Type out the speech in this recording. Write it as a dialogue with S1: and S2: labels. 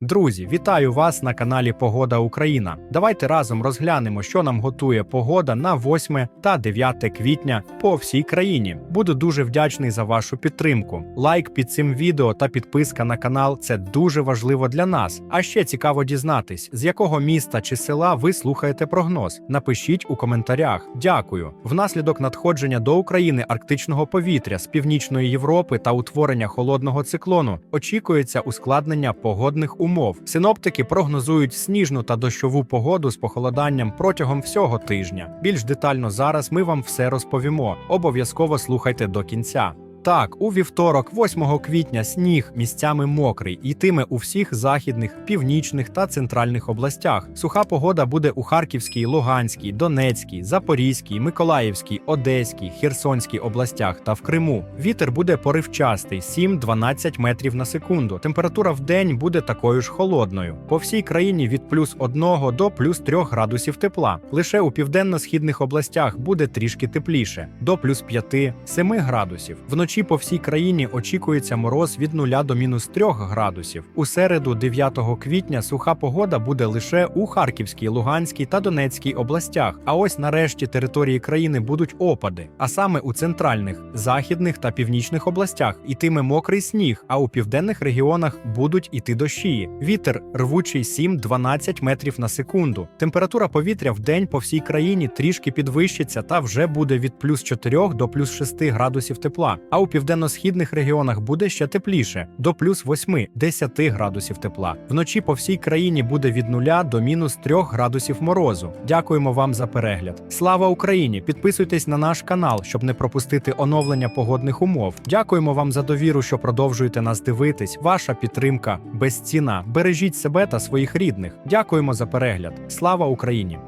S1: Друзі, вітаю вас на каналі Погода Україна. Давайте разом розглянемо, що нам готує погода на 8 та 9 квітня по всій країні. Буду дуже вдячний за вашу підтримку. Лайк під цим відео та підписка на канал це дуже важливо для нас. А ще цікаво дізнатись, з якого міста чи села ви слухаєте прогноз. Напишіть у коментарях. Дякую. Внаслідок надходження до України арктичного повітря з північної Європи та утворення холодного циклону очікується ускладнення погодних умов. Синоптики прогнозують сніжну та дощову погоду з похолоданням протягом всього тижня. Більш детально зараз ми вам все розповімо. Обов'язково слухайте до кінця. Так, у вівторок, 8 квітня, сніг місцями мокрий йтиме у всіх західних, північних та центральних областях. Суха погода буде у Харківській, Луганській, Донецькій, Запорізькій, Миколаївській, Одеській, Херсонській областях та в Криму. Вітер буде поривчастий 7-12 метрів на секунду. Температура в день буде такою ж холодною. По всій країні від плюс 1 до плюс 3 градусів тепла. Лише у південно-східних областях буде трішки тепліше до плюс 5-7 градусів. Вночі по всій країні очікується мороз від 0 до мінус 3 градусів. У середу, 9 квітня, суха погода буде лише у Харківській, Луганській та Донецькій областях. А ось нарешті території країни будуть опади, а саме у центральних, західних та північних областях ітиме мокрий сніг, а у південних регіонах будуть іти дощі. Вітер рвучий 7-12 метрів на секунду. Температура повітря в день по всій країні трішки підвищиться та вже буде від плюс 4 до плюс 6 градусів тепла. А у південно-східних регіонах буде ще тепліше до плюс 8-10 градусів тепла. Вночі по всій країні буде від 0 до мінус 3 градусів морозу. Дякуємо вам за перегляд. Слава Україні! Підписуйтесь на наш канал, щоб не пропустити оновлення погодних умов. Дякуємо вам за довіру, що продовжуєте нас дивитись. Ваша підтримка безцінна. Бережіть себе та своїх рідних. Дякуємо за перегляд. Слава Україні!